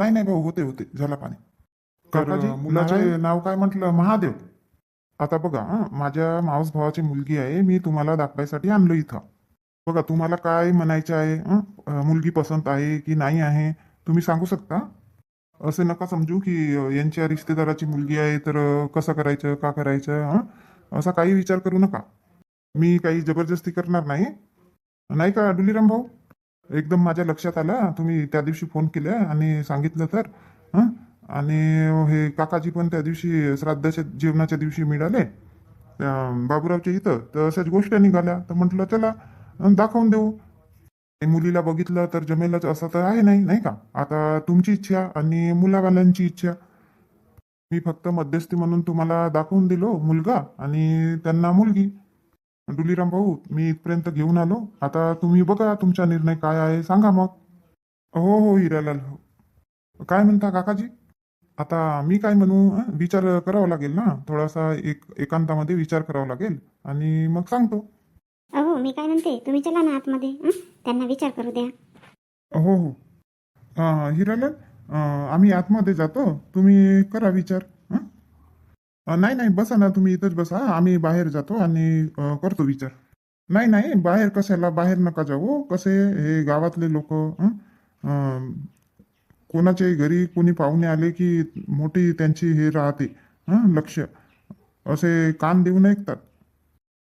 नाही नाही भाऊ होते होते झाला पाणी. काकाजी, मुलाचे नाव काय म्हटलं? महादेव. आता बघा हं, माझ्या मावस भावाची मुलगी आहे मी तुम्हाला दाखवायसाठी आणलो इथं. बघा तुम्हाला काय म्हणायचं आहे? हं? अं, मुलगी पसंत आहे की नाही आहे? तुम्ही सांगू शकता? असे नका समजू की अं, यांच्या रिश्तेदाराची मुलगी आहे तर अं, कसं करायचं का करायचं हं? असा काही विचार करू नका. मी काही जबरदस्ती करणार नाही. नाही का डुलीराम भाऊ? एकदम माझ्या लक्षात आलं. तुम्ही त्या दिवशी फोन केला आणि सांगितलं तर आणि हे काकाजी पण त्या दिवशी श्राद्धाच्या जेवणाच्या दिवशी मिळाले. बाबूरावच्या इथं. तर अशाच गोष्टी निघाल्या. तर म्हटलं चला दाखवून देऊ. मुलीला बघितलं तर जमेलच असं तर आहे नाही नाही का? आता तुमची इच्छा आणि मुलावाल्यांची इच्छा. मी फक्त मध्यस्थी म्हणून तुम्हाला दाखवून दिलो मुलगा आणि त्यांना मुलगी. डुलीराम भाऊ मी इथपर्यंत घेऊन आलो. आता तुम्ही बघा तुमचा निर्णय काय आहे सांगा मग. हो हो हिरालाल हो काय म्हणता काकाजी? आता मी काय म्हणू? विचार करावा लागेल ना. थोडासा एक एकांतामध्ये विचार करावा लागेल. आणि मग सांगतो. अहो मी काय म्हणते तुम्ही चला ना आतमध्ये? त्यांना विचार करू द्या. हो हो. हिरालाल आम्ही आतमध्ये जातो. तुम्ही करा विचार. नाही नाही बसा ना तुम्ही इथंच बसा. आम्ही बाहेर जातो आणि करतो विचार. नाही नाही बाहेर कशाला? बाहेर नका जाऊ हो. कसे? हे गावातले लोक कोणाच्याही घरी कोणी पाहुणे आले की मोठी त्यांची हे राहते लक्ष. असे कान देऊन ऐकतात.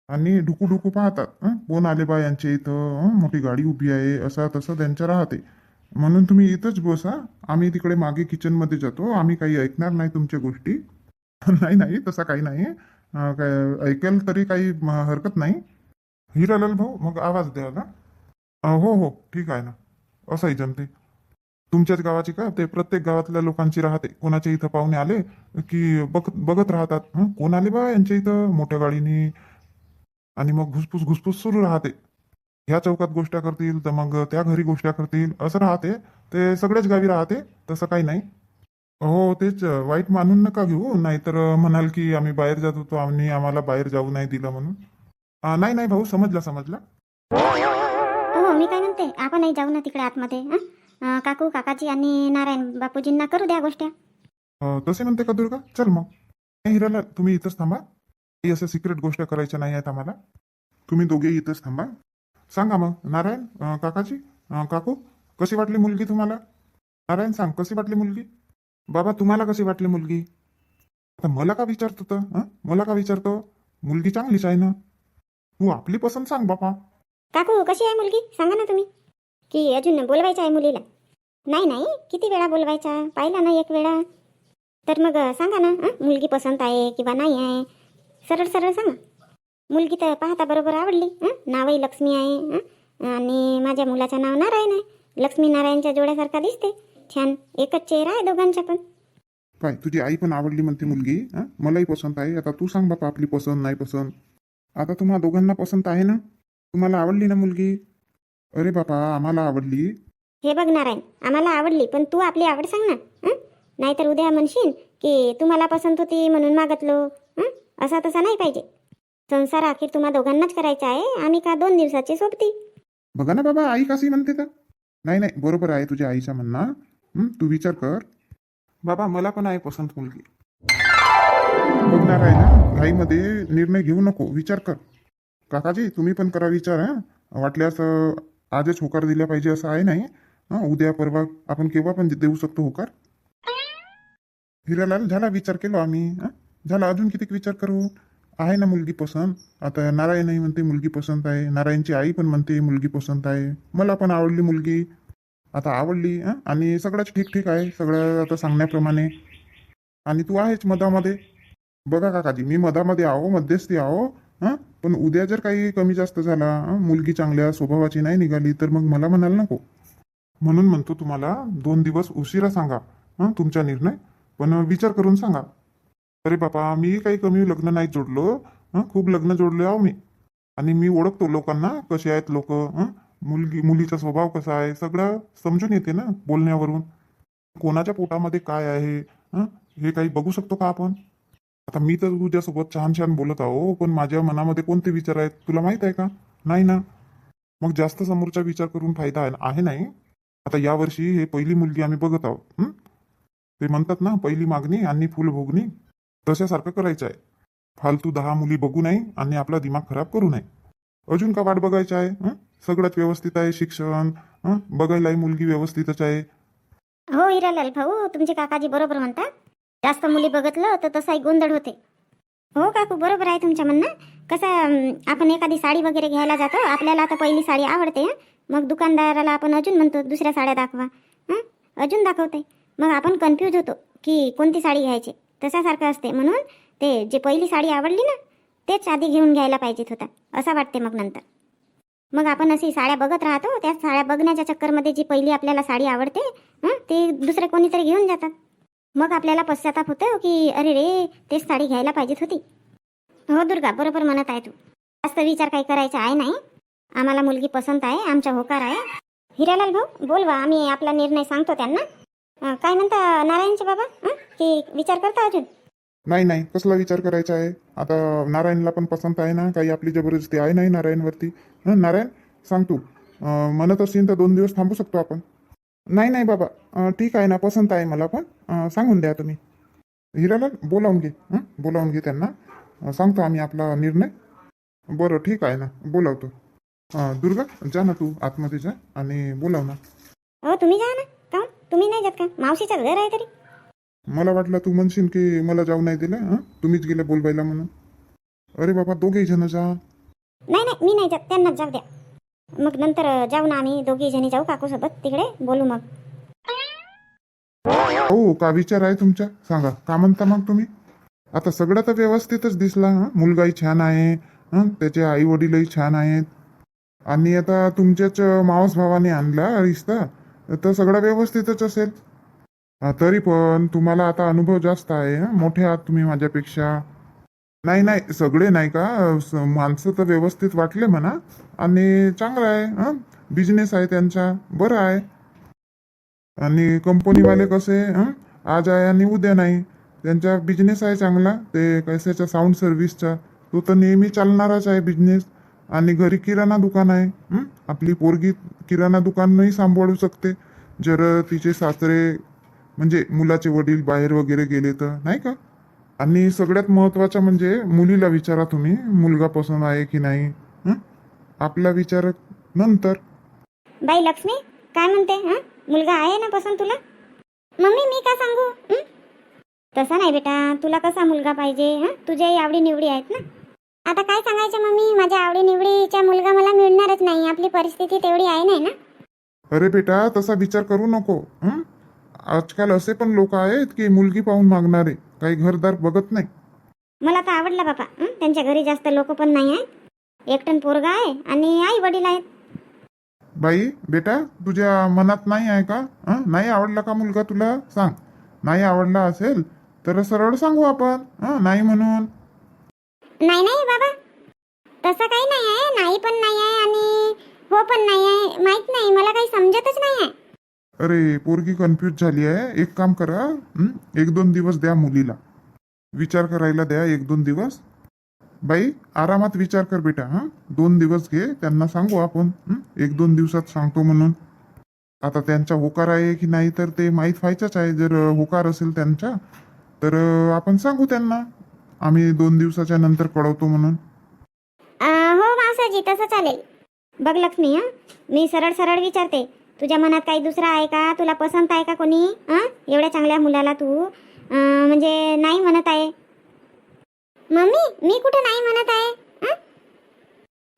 आणि ढुकू ढुकू पाहतात कोण आले बा यांच्या इथं मोठी गाडी उभी आहे असं तसं त्यांच्या राहते. म्हणून तुम्ही इथंच बसा. आम्ही तिकडे मागे किचनमध्ये जातो. आम्ही काही ऐकणार नाही तुमच्या गोष्टी. नाही नाही तसं काही नाही. अं, काय ऐकेल तरी काही म, हरकत नाही. हिरालाल भाऊ मग आवाज द्या ना. अं, हो हो ठीक आहे ना. असंही जमते तुमच्याच गावाची का? ते प्रत्येक गावातल्या लोकांची राहते. कोणाच्या इथं पाहुणे आले की बघत बघत राहतात. हं? कोण आले बा यांच्या इथं? मोठ्या गाडीने. आणि मग घुसपूस घुसपूस सुरू राहते. ह्या चौकात गोष्ट करतील तर मग त्या घरी गोष्ट करतील. असं राहते. ते सगळ्याच गावी राहते. तसं काही नाही. हो तेच. वाईट मानून नका घेऊ. नाहीतर म्हणाल की आम्ही बाहेर जात होतो. आणि आम्हाला बाहेर जाऊ नाही दिलं म्हणून. नाही नाही भाऊ. समजला समजला. हो मी काय म्हणते? आपणही जाऊ ना तिकडे आतमध्ये हं? काकू काकाजी आणि नारायण बापूजींना करू द्या गोष्ट्या तसे म्हणते का दुर्गा? चल मग. नाही हिराला तुम्ही इथंच थांबा. काही असं सिक्रेट गोष्ट करायच्या नाही आहेत आम्हाला. तुम्ही दोघे इथंच थांबा. सांगा मग नारायण काकाजी काकू कशी वाटली मुलगी तुम्हाला? नारायण सांग कशी वाटली मुलगी? बाबा तुम्हाला कशी वाटली मुलगी? आता मला का विचारतो तर हं? मला का विचारतो? मुलगी चांगलीच आहे ना? तू आपली पसंत सांग बापा. काकू कशी आहे मुलगी? सांगा ना तुम्ही. की अजून बोलवायचं आहे मुलीला. नाही नाही किती वेळा बोलवायचा? पाहिला ना एक वेळा. तर मग सांगा ना हं? मुलगी पसंत आहे किंवा नाही आहे? सरळ सरळ सांगा. मुलगी तर पाहता बरोबर आवडली हं? नावही लक्ष्मी आहे हं? आणि माझ्या मुलाचं नाव नारायण आहे. लक्ष्मी नारायणच्या जोड्यासारखा दिसते. छान. एकच चेहरा आहे दोघांचा पण. काय तुझी आई पण आवडली म्हणते मुलगी हं? मलाही पसंत आहे. आता तू सांग बापा आपली पसंत नाही पसंत. आता तुम्हा दोघांना पसंत आहे ना? तुम्हाला आवडली ना मुलगी? अरे बापा आम्हाला आवडली. हे बघ नारायण आम्हाला आवडली पण तू आपली आवड सांग ना हं? नाहीतर उद्या म्हणशील की तुम्हाला पसंत होती म्हणून मागतलो हं? असा तसा नाही पाहिजे. संसार अखेर तुम्हा दोघांनाच करायचा आहे आम्ही का दोन दिवसाची सोबती? बघा ना बाबा आई कशी म्हणते तर. नाही नाही बरोबर आहे तुझ्या आईचा म्हणणं हं? तू विचार कर. बाबा मला पण आहे पसंत मुलगी. बघणार आहे ना. घाईमध्ये निर्णय घेऊ नको. विचार कर. काकाजी तुम्ही पण करा विचार हा? वाटल्यास अं, आजच होकार दिला पाहिजे असं आहे नाही. हा? उद्या परवा आपण केव्हा पण देऊ शकतो होकार. हिरालाल झाला विचार केलो आम्ही हा? झाला. अजून किती विचार करू? आहे ना मुलगी पसंत. आता नारायणही म्हणते मुलगी पसंत आहे. नारायणची आई पण म्हणते मुलगी पसंत आहे. मला पण आवडली मुलगी. आता आवडली आणि सगळंच ठीक ठीक आहे सगळं आता सांगण्याप्रमाणे. आणि तू आहेच मधामध्ये. बघा काकाजी मी मधामध्ये आहो मध्यस्थी आहो हां? पण उद्या जर काही कमी जास्त झाला मुलगी चांगल्या स्वभावाची नाही निघाली तर मग मला म्हणाल नको. म्हणून म्हणतो तुम्हाला दोन दिवस उशिरा सांगा हां? तुमचा निर्णय. पण विचार करून सांगा. अरे बापा मी काही कमी लग्न नाही जोडलो हां? खूप लग्न जोडले आहो मी. आणि मी ओळखतो लोकांना कसे आहेत लोक मुलगी मुलीचा स्वभाव कसा आहे सगळं समजून येते ना बोलण्यावरून. कोणाच्या पोटामध्ये काय आहे हं? हे काही बघू शकतो का आपण? आता मी तर तुझ्यासोबत छान छान बोलत आहो पण माझ्या मनामध्ये कोणते विचार आहेत तुला माहीत आहे का? नाही ना. मग जास्त समोरचा विचार करून फायदा आहे आहे नाही. आता यावर्षी हे पहिली मुलगी आम्ही बघत आहोत हं? ते म्हणतात ना पहिली मागणी आणि फुल भोगणी. तशासारखं करायचं आहे. फालतू दहा मुली बघू नाही आणि आपला दिमाग खराब करू नये. अजून का वाट बघायची आहे हं? सगळंच व्यवस्थित आहे शिक्षण हं? बघायलाही मुलगी व्यवस्थितच आहे हो हिरालाल भाऊ तुमचे काकाजी बरोबर म्हणतात जास्त मुली बघितलं तर तसाही गोंधळ होते हो काकू बरोबर आहे तुमच्या म्हणणं कसं अं, आपण एखादी साडी वगैरे घ्यायला जातो आपल्याला आता पहिली साडी आवडते हं? मग दुकानदाराला आपण अजून म्हणतो दुसऱ्या साड्या दाखवा हं? अजून दाखवते मग आपण कन्फ्यूज होतो की कोणती साडी घ्यायची तशासारखं असते म्हणून ते जे पहिली साडी आवडली ना तेच आधी घेऊन घ्यायला पाहिजेत होता. असं वाटते मग नंतर. मग आपण अशी साड्या बघत राहतो त्या साड्या बघण्याच्या चक्करमध्ये जी पहिली आपल्याला साडी आवडते ते दुसरे कोणीतरी घेऊन जातात. मग आपल्याला पश्चाताप होतो हो की अरे रे तेच साडी घ्यायला पाहिजेत होती. हो दुर्गा बरोबर म्हणत आहे तू. जास्त विचार काही करायचा आहे नाही. आम्हाला मुलगी पसंत आहे आमचा होकार आहे. हिरालाल भाऊ बोलवा आम्ही आपला निर्णय सांगतो त्यांना. काय म्हणता नारायणचे बाबा? की विचार करता अजून? नाही नाही. कसला विचार करायचा आहे? आता नारायणला पण पसंत आहे ना? काही आपली जबरदस्ती आहे नाही नारायणवरती? हं नारायण सांग तू. म्हणत असेल तर दोन दिवस थांबू शकतो आपण. नाही नाही बाबा. ठीक आहे ना पसंत आहे मला पण. सांगून द्या तुम्ही. हिरालाल बोलावून घे. बोलावून घे त्यांना. सांगतो आम्ही आपला निर्णय. बरं ठीक आहे ना. बोलावतो. दुर्गा जा ना तू आतमध्ये जा आणि बोलाव ना. हो तुम्ही जा ना. का तुम्ही नाही जात का? मावशीचं घर आहे तरी. मला वाटलं तू म्हणशील की मला जाऊ नाही दिलं हं? तुम्हीच गेले बोलवायला म्हणून. अरे बाबा दोघेही जण जा. नाही नाही मी नाही जात. त्यांनाच जाऊ द्या. मग नंतर जाऊ ना आम्ही. दोघी जणी जाऊ काकूसोबत. तिकडे बोलू मग. हो का विचार आहे तुमच्या सांगा. का म्हणता मग तुम्ही? आता सगळं तर व्यवस्थितच दिसला हं? मुलगाही छान आहे हं? त्याचे आई वडीलही छान आहेत. आणि आता तुमच्याच मावस भावाने आणला रिश्ता. तर सगळं व्यवस्थितच असेल. हा, तरी पण तुम्हाला आता अनुभव जास्त आहे हं? मोठे आहात तुम्ही माझ्यापेक्षा. नाही नाही सगळे नाही का? स- माणसं तर व्यवस्थित वाटले म्हणा. आणि चांगलं आहे बिझनेस आहे त्यांचा बरं आहे. आणि कंपनीवाले कसे हं? आज आहे आणि उद्या नाही. त्यांचा बिझनेस आहे चांगला ते कशाचा साऊंड सर्व्हिसचा तो तर नेहमी चालणाराच आहे बिझनेस आणि घरी किराणा दुकान आहे हं? आपली पोरगी किराणा दुकानही सांभाळू शकते. जर तिचे सासरे म्हणजे मुलाचे वडील बाहेर वगैरे गेले तर नाही का आणि सगळ्यात महत्वाचं म्हणजे मुलीला विचारा तुम्ही मुलगा पसंत आहे की नाही? आपला विचार नंतर बाई लक्ष्मी काय म्हणते हं? मुलगा आहे ना पसंत तुला मम्मी मी का सांगू हं? तसा नाही बेटा तुला कसा मुलगा पाहिजे हं? तुझ्याही आवडी निवडी आहेत ना आता काय सांगायचं मम्मी माझ्या आवडी निवडीचा मुलगा मला मिळणारच नाही आपली परिस्थिती तेवढी आहे नाही ना अरे बेटा तसा विचार करू नको हं? आजकाल असे पण लोक आहेत की मुलगी पाहून मागणारे काही घरदार बघत नाही. मला तर आवडला बापा हं? त्यांच्या घरी जास्त लोक पण नाही आहेत. एकटन पोरगा आहे आणि आई वडील आहेत. बाई बेटा तुझ्या मनात नाही आहे का? हं? नाही आवडला का मुलगा तुला? सांग. नाही आवडला असेल तर सरळ सांगू आपण हं? नाही म्हणून. नाही नाही बाबा. तसं काही नाही आहे. नाही पण नाही आहे आणि हो पण नाही आहे. माहीत नाही. मला काही समजतच नाही आहे. अरे पोरगी कन्फ्यूज झाली आहे. एक काम करा हं? एक दोन दिवस द्या मुलीला. विचार करायला द्या एक दोन दिवस. बाई आरामात विचार कर बेटा हा? दोन दिवस घे त्यांना सांगू आपण हं? एक दोन दिवसात सांगतो म्हणून. आता त्यांचा होकार आहे की नाही तर ते माहीत व्हायचंच आहे. जर होकार असेल त्यांचा तर आपण सांगू त्यांना. आम्ही दोन दिवसाच्या नंतर कळवतो म्हणून. आ, हो मावसाजी तसं चालेल. बघ लक्ष्मी हं? मी सरळ सरळ विचारते. तुझ्या मनात काही दुसरा आहे का? तुला पसंत आहे का कोणी? एवढ्या चांगल्या मुलाला तू? म्हणजे नाही म्हणत आहे. मम्मी मी कुठं नाही म्हणत आहे?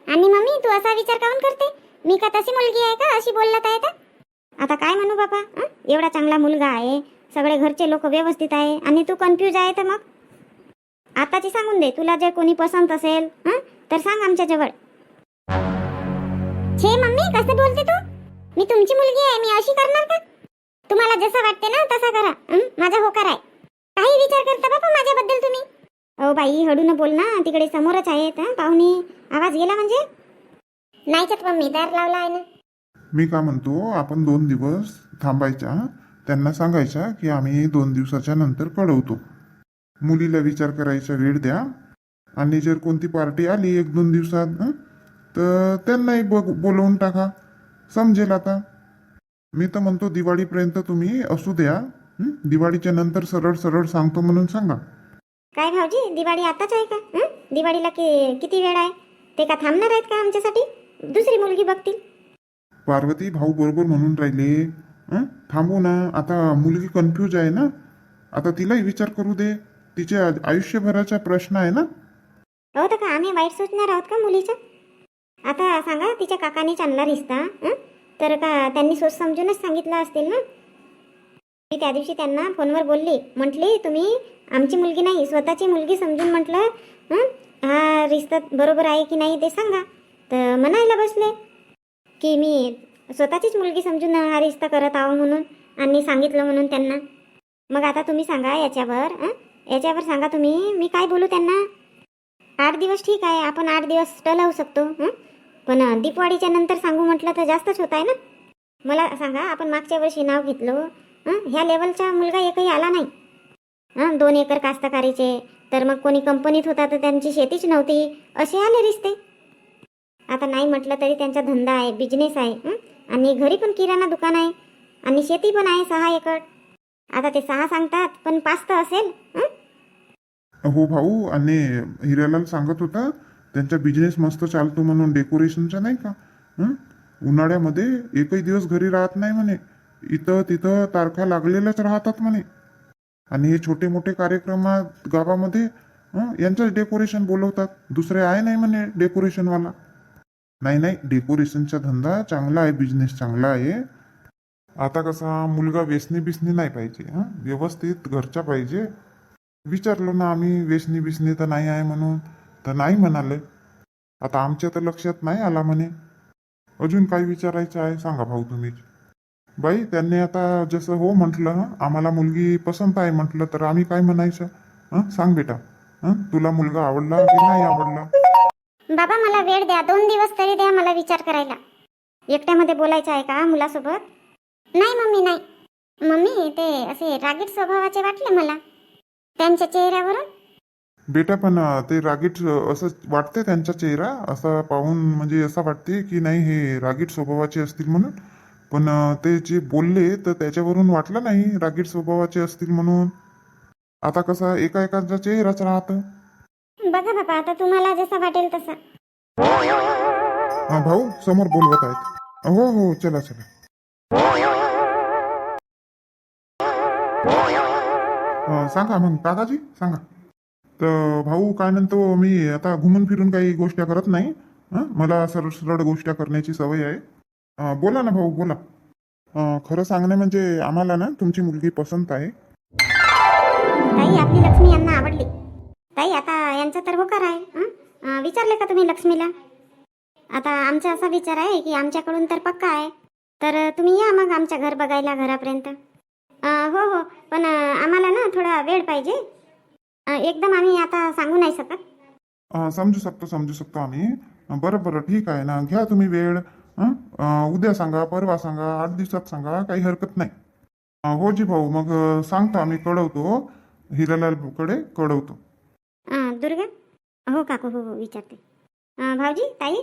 आणि मम्मी तू असा विचार काऊन करते? मी का तशी मुलगी आहे का? अशी बोलत आहे तर? आता काय म्हणू बाबा एवढा चांगला मुलगा आहे. सगळे घरचे लोक व्यवस्थित आहे. आणि तू कन्फ्यूज आहे तर मग? आताची सांगून दे. तुला जर कोणी पसंत असेल तर सांग आमच्या जवळ. छे मम्मी कसं बोलते तू? मी तुमची मुलगी आहे मी अशी करणार का? तुम्हाला जसं वाटते ना तसा करा. हं? माझा होकार आहे. काही विचार करता बाबा माझ्याबद्दल तुम्ही? अहो बाई हळू न बोल ना. तिकडे समोरच आहेत हं, पाहुणे आवाज गेला म्हणजे? नाहीच मम्मी दार लावला आहे ना. मी का म्हणतो आपण दोन दिवस थांबायच्या. त्यांना सांगायच्या की आम्ही दोन दिवसाच्या नंतर कळवतो. मुलीला विचार करायचा वेळ द्या. आणि जर कोणती पार्टी आली एक दोन दिवसात हं, तर त्यांनाही बघ बोलवून टाका. समजेल आता. मी तर म्हणतो दिवाळीपर्यंत तुम्ही असू द्या. हं? दिवाळीच्या नंतर सरळ सरळ सांगतो म्हणून सांगा. काय भाऊजी दिवाळी आताच आहे का? हं? दिवाळीला कि किती वेळ आहे? ते का थांबणार आहेत का आमच्यासाठी? दुसरी मुलगी बघतील. पार्वती भाऊ बरोबर म्हणून राहिले. हं? थांबू ना आता मुलगी कन्फ्यूज आहे ना. आता तिलाही विचार करू दे. तिच्या आयुष्यभराचा प्रश्न आहे ना. हो तर का आम्ही वाईट सोचणार आहोत का मुलीचं? आता सांगा तिच्या काकानेच आणला रिश्ता तर का त्यांनी सोच समजूनच सांगितलं असतील ना? मी त्या दिवशी त्यांना फोनवर बोलली म्हटली तुम्ही आमची मुलगी नाही स्वतःची मुलगी समजून म्हटलं हा? रिश्ता बरोबर आहे की नाही ते सांगा. तर म्हणायला बसले की मी स्वतःचीच मुलगी समजून हा रिश्ता करत आहो म्हणून आणि सांगितलं म्हणून त्यांना. मग आता तुम्ही सांगा याच्यावर याच्यावर सांगा तुम्ही मी काय बोलू त्यांना? आठ दिवस ठीक आहे आपण आठ दिवस टलवू शकतो हं? पण दीपवाडीच्या नंतर सांगू म्हटलं तर जास्तच होत आहे ना? मला सांगा आपण मागच्या वर्षी नाव घेतलं ह्या लेवलचा मुलगा एकही आला नाही. हां दोन एकर कास्तकारीचे तर मग कोणी कंपनीत होता तर त्यांची शेतीच नव्हती असे आले रिश्ते. आता नाही म्हटलं तरी त्यांचा धंदा आहे बिझनेस आहे आणि घरी पण किराणा दुकान आहे आणि शेती पण आहे सहा एकर. आता ते सहा सांगतात पण पाच तर असेल हो भाऊ आणि हिरालाल सांगत होता त्यांचा बिझनेस मस्त चालतो म्हणून डेकोरेशनचा नाही का? हं? उन्हाळ्यामध्ये एकही दिवस घरी राहत नाही म्हणे. इथं तिथं तारखा लागलेल्याच राहतात म्हणे. आणि हे छोटे मोठे कार्यक्रमात गावामध्ये हं, यांचंच डेकोरेशन बोलवतात. दुसरे आहे नाही म्हणे डेकोरेशनवाला नाही नाही डेकोरेशनचा धंदा चांगला आहे बिझनेस चांगला आहे. आता कसा मुलगा वेसनी बिसनी नाही पाहिजे व्यवस्थित घरचा पाहिजे. विचारलो ना आम्ही वेसनी बिसनी तर नाही आहे म्हणून. तर नाही म्हणाले. आता आमच्या तर लक्षात नाही आला म्हणे. अजून काही विचारायचं आहे सांगा भाऊ तुम्ही. बाई त्यांनी आता जसं हो म्हटलं आम्हाला मुलगी पसंत आहे म्हटलं तर आम्ही काय म्हणायचं? हं सांग बेटा. तुला मुलगा आवडला की नाही आवडला? बाबा मला वेळ द्या. दोन दिवस तरी द्या मला विचार करायला. एकट्यामध्ये बोलायचं आहे का मुलासोबत? नाही मम्मी नाही. मम्मी ते असे रागीट स्वभावाचे वाटले मला. त्यांच्या चेहऱ्यावरून? बेटा पण ते रागीट असं वाटते त्यांचा चेहरा? असा पाहून म्हणजे असं वाटते की नाही हे रागीट स्वभावाचे असतील म्हणून? पण ते जे बोलले तर त्याच्यावरून वाटलं नाही रागीट स्वभावाचे असतील म्हणून? आता कसा एका एकाचा चेहराच राहतं. बघा बाबा आता तुम्हाला जसं वाटेल तसं. हा भाऊ समोर बोलवत आहेत. हो हो चला चला. अं, सांगा मग दादाजी सांगा. तर भाऊ काय म्हणतो मी आता घुमून फिरून काही गोष्टी करत नाही मला सरळ सरळ गोष्टी करण्याची सवय आहे. बोला ना भाऊ बोला. खरं सांगणं म्हणजे आम्हाला ना तुमची मुलगी पसंत आहे. ताई आपली लक्ष्मी यांना आवडली. ताई आता यांचा तर होकार आहे विचारले का तुम्ही लक्ष्मीला? आता आमचा असा विचार आहे की आमच्याकडून तर पक्का आहे. तर तुम्ही या मग आमच्या घर बघायला घरापर्यंत. हो हो पण आम्हाला ना थोडा वेळ पाहिजे. एकदम आम्ही आता सांगू नाही शकत. अं, समजू शकतो समजू शकतो आम्ही. अं, बरं बरं ठीक आहे ना. घ्या तुम्ही वेळ? अं, उद्या सांगा परवा सांगा आठ दिवसात सांगा काही हरकत नाही. अं, हो जी भाऊ मग अं, सांगतो आम्ही कळवतो. हिरालालकडे कळवतो. अं, दुर्गा? हो काकू हो हो विचारते. अं, भाऊजी ताई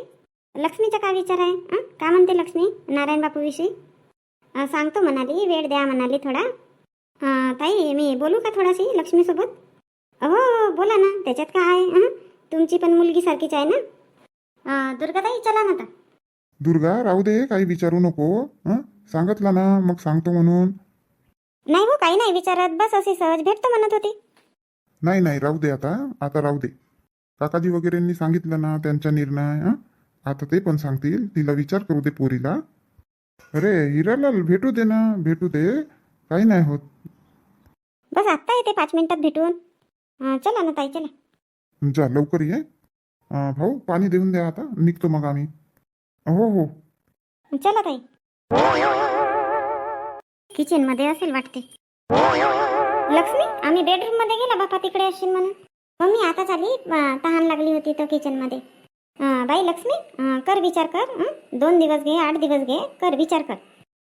लक्ष्मीचा काय विचार आहे? अं? का म्हणते लक्ष्मी? नारायण बापूविषयी अं, सांगतो म्हणाली वेळ द्या म्हणाली थोडा. अं, ताई मी बोलू का थोडाशी लक्ष्मीसोबत? हो हो बोला ना त्याच्यात काय आहे? हं? तुमची पण मुलगी सारखीच आहे ना? अं, दुर्गाताई चला ना आता. दुर्गा राहू दे काही विचारू नको हं? सांगितलं ना मग सांगतो म्हणून. नाही हो काही नाही विचारत बस असे सहज भेटतो म्हणत होती. नाही नाही राहू दे आता आता राहू दे. काकाजी वगैरेंनी सांगितलं ना त्यांचा निर्णय हं? आता ते पण सांगतील तिला विचार करू दे पोरीला. अरे हिरालाल भेटू दे ना भेटू दे काही नाही होत. बस आत्ता येते पाच मिनिटात भेटून. चला ना ताई चला. जा लवकर ये. अं, भाऊ पाणी देऊन द्या आता. निघतो मग आम्ही. हो हो. चला ताई. किचनमध्ये असेल वाटते. लक्ष्मी आम्ही बेडरूममध्ये गेला बापा तिकडे असेल म्हणून. मम्मी आता झाली अं, तहान लागली होती तर किचनमध्ये. अं, बाई लक्ष्मी अं, कर विचार कर हं? दोन दिवस घे आठ दिवस घे कर विचार कर.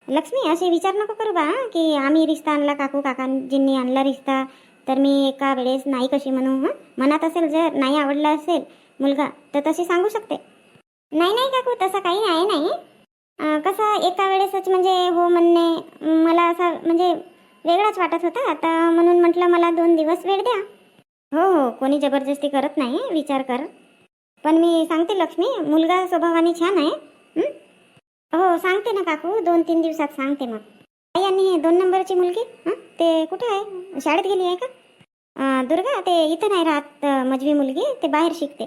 लक्ष्मी असे विचार नको करू बा हं, की आम्ही रिश्ता आणला काकू काकांजींनी आणला रिश्ता. तर मी एका वेळेस नाही कशी म्हणू हं? मनात असेल जर नाही आवडला असेल मुलगा तर तशी सांगू शकते. नाही नाही काकू तसं काही आहे नाही. कसं एका वेळेसच म्हणजे हो म्हणणे मला असं म्हणजे वेगळाच वाटत होता. आता म्हणून म्हटलं मला दोन दिवस वेळ द्या. हो हो कोणी जबरदस्ती करत नाही विचार कर. पण मी सांगते लक्ष्मी मुलगा स्वभावाने छान आहे. हो? सांगते ना काकू दोन तीन दिवसात सांगते मग. आई आणि हे दोन नंबरची मुलगी? हं? ते कुठे आहे? शाळेत गेली आहे का? दुर्गा ते इथं नाही राहत मजवी मुलगी ते बाहेर शिकते.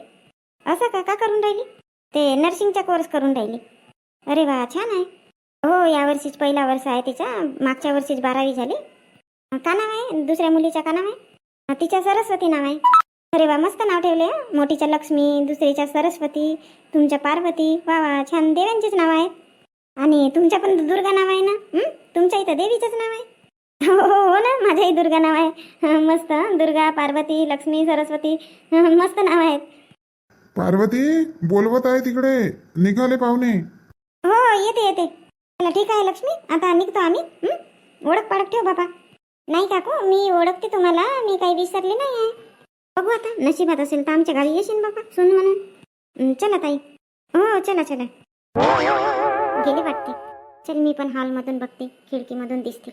असं का? का करून राहिली? ते नर्सिंगचा कोर्स करून राहिली. अरे वा छान आहे. हो यावर्षीच पहिला वर्ष आहे तिचा. मागच्या वर्षीच बारावी झाली. का नाव आहे? दुसऱ्या मुलीच्या का नाव आहे? अं, तिच्या सरस्वती नाव आहे. अरे वा मस्त नाव ठेवले हं. मोठीच्या लक्ष्मी दुसरीच्या सरस्वती तुमच्या पार्वती. वा वा छान. देवांचीच नाव आहेत आणि तुमच्या पण दुर्गा नाव आहे ना? हं? तुमच्या इथं देवीचंच नाव आहे? हो हो हो ना. माझ्याही दुर्गा नाव आहे. मस्त. दुर्गा पार्वती लक्ष्मी सरस्वती. मस्त नाव आहेत. पार्वती बोलवत आहे तिकडे. निघाले पाहुणे. हो येते येते. चला ठीक आहे लक्ष्मी. आता निघतो आम्ही. हं? ओळख पाळख ठेव बाबा नाही काकू मी ओळखते तुम्हाला. मी काही विसरले नाही आहे बघू आता. नशिबात असेल तर आमच्या गावी येशील बाबा सुन म्हणून. हं, चला ताई. हो चला चला. गेले वाटते. चल मी पण हॉलमधून बघते. खिडकीमधून दिसते.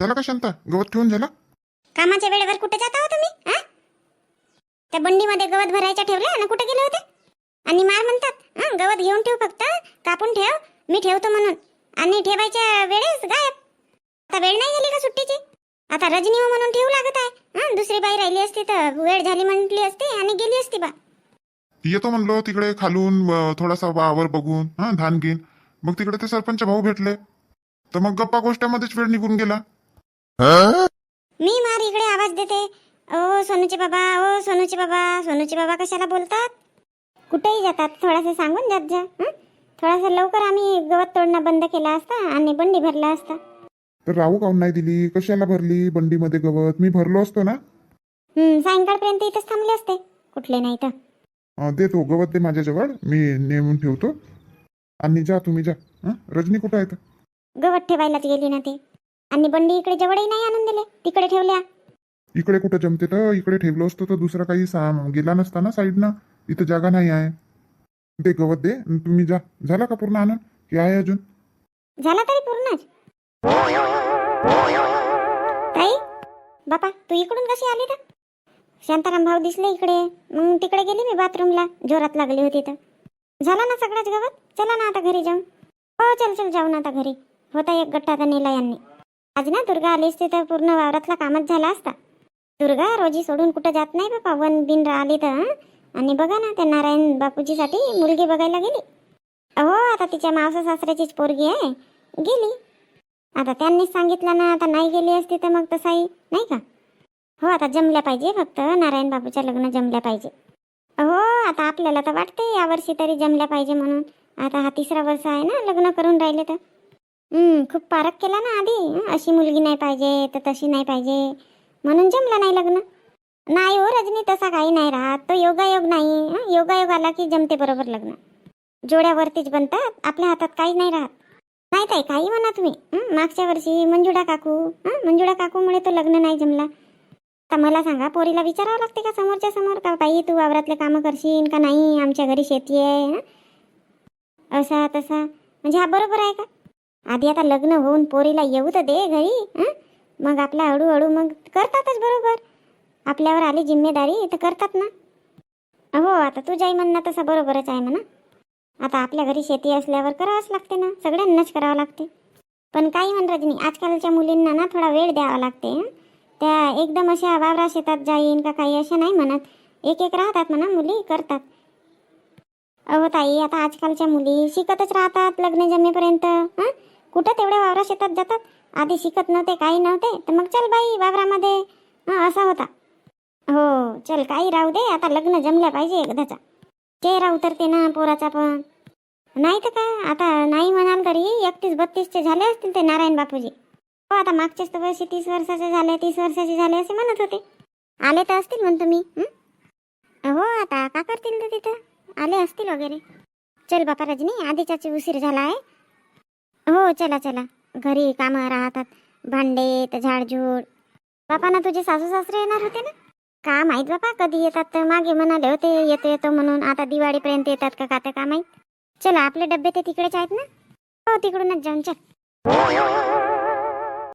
झाला का शांता? गवत ठेवून झाला? कामाच्या वेळेवर कुठे जाता हो तुम्ही आ? त्या बंडीमध्ये गवत भरायच्या ठेवल्या आणि कुठे गेले होते? आणि मार म्हणतात हं, गवत घेऊन ठेव फक्त कापून ठेव मी ठेवतो म्हणून. आणि ठेवायच्या वेळेस गायब. आता वेळ नाही झाली का सुट्टीची? आता रजनी हो म्हणून ठेवू लागत आहे. हं, दुसरी बाई राहिली असती तर वेळ झाली म्हटली असती आणि गेली असती बा. येतो म्हणलो तिकडे खालून अं, थोडासा वावर बघून हा धान घेईन. मग तिकडे ते सरपंच भाऊ भेटले. तर मग गप्पा गोष्टामध्येच वेळ निघून गेला. मी मार इकडे आवाज देते. ओ सोनूचे बाबा ओ सोनूचे बाबा सोनूचे बाबा कशाला बोलतात? कुठेही जातात थोडासा सांगून जात जा हं? थोडासा लवकर आम्ही गवत तोडणं बंद केला असता आणि बंडी भरला असता. तर राहू काऊन नाही दिली? कशाला भरली बंडीमध्ये गवत? मी भरलो असतो ना? हं, सायंकाळपर्यंत इथंच थांबले असते कुठले नाही तर. अं, दे तो गवत दे माझ्याजवळ मी नेमून ठेवतो. आणि जा तुम्ही जा हं? रजनी कुठं आहे तर? गवत ठेवायलाच गेली ना ते. आणि बंडी इकडे जवळही नाही आणून दिले तिकडे ठेवल्या. इकडे कुठं जमते तर इकडे ठेवलं असतं तर दुसरं काही सा गेला नसता ना साईडनं. इथं जागा नाही आहे. ते गवत दे तुम्ही जा. झाला का पूर्ण आनंद? की आहे अजून. झाला तरी पूर्णच. ताई बापा तू इकडून कशी आली तर? शांताराम भाऊ दिसले इकडे. मग तिकडे गेली मी बाथरूमला. जोरात लागली होती तर. झाला ना सगळाच गवत? चला ना आता घरी जाऊन. हो चल चल जाऊ ना आता घरी. होता एक गट्टा तर नेला यांनी. आज ना दुर्गा आली असते तर पूर्ण वावरातला कामच झाला असता. दुर्गा रोजी सोडून कुठं जात नाही बापा. वन बिन राहिली तर आणि बघा ना त्या नारायण बापूजीसाठी मुलगी बघायला गेली. हो आता तिच्या मावसा सासऱ्याचीच पोरगी आहे. गेली. आता त्यांनीच सांगितलं ना आता नाही गेली असती तर मग तसाही नाही का? हो आता जमल्या पाहिजे फक्त नारायण बापूच्या लग्न जमल्या पाहिजे. हो आता आपल्याला तर वाटते यावर्षी तरी जमल्या पाहिजे म्हणून. आता हा तिसरा वर्ष आहे ना लग्न करून राहिले तर. खूप पारख केला ना आधी. अशी मुलगी नाही पाहिजे तर तशी नाही पाहिजे. म्हणून जमलं नाही लग्न. नाही हो रजनी तसा काही नाही राहत. तो योगायोग नाही. योगायोग आला की जमते बरोबर लग्न. जोड्यावरतीच बनतात आपल्या हातात काही नाही राहत. नाही ताई काही म्हणा तुम्ही मागच्या वर्षी मंजुळा काकू मंजुळा काकूमुळे तो लग्न नाही जमला. आता मला सांगा पोरीला विचारावं लागते का समोरच्या समोर? का बाई तू वावरातले कामं करशील का नाही? आमच्या घरी शेती आहे असा तसा. म्हणजे हा बरोबर आहे का? आधी आता लग्न होऊन पोरीला येऊ तर दे घरी मग आपल्या हळूहळू मग करतातच बरोबर. आपल्यावर आली जिम्मेदारी तर करतात ना. हो आता तुझ्याही म्हणणं तसं बरोबरच आहे म्हणा. आता आपल्या घरी शेती असल्यावर करावंच लागते ना. सगळ्यांनाच करावं लागते. पण काही म्हण रजनी आजकालच्या मुलींना ना थोडा वेळ द्यावा लागते त्या एकदम अशा वावरा शेतात जाईन का काही अशा नाही म्हणत. एक एक राहतात म्हणा मुली करतात. अहो ताई आता आजकालच्या मुली शिकतच राहतात लग्न जमेपर्यंत हां? कुठं तेवढ्या वावरा शेतात जातात? आधी शिकत नव्हते काही नव्हते. तर मग चल बाई वावरामध्ये. हं, असा होता. हो चल काही राहू दे. आता लग्न जमल्या पाहिजे एकदाचा. चेहरा उतरते ना पोराचा पण. नाही तर काय आता नाही म्हणाल तरी एकतीस बत्तीसचे झाले असतील ते नारायण बापूजी. हो आता मागच्याच तर वर्षी तीस वर्षाचे झाले तीस वर्षाचे झाले असे म्हणत होते. आले तर असतील म्हणतो मी हो? आता का करतील तर तिथं? आले असतील वगैरे. चल बापा रजनी आधीच्याच उशीर झाला आहे. हो चला चला. घरी कामं राहतात. भांडे तर झाडझूड. बापा ना तुझे सासू सासरे येणार होते ना? का माहीत बापा कधी येतात तर मागे म्हणाले होते येतो येतो म्हणून. आता दिवाळीपर्यंत येतात का का का माहीत? चला आपले डबे ते तिकडेच आहेत ना? हो तिकडूनच जाऊन चल.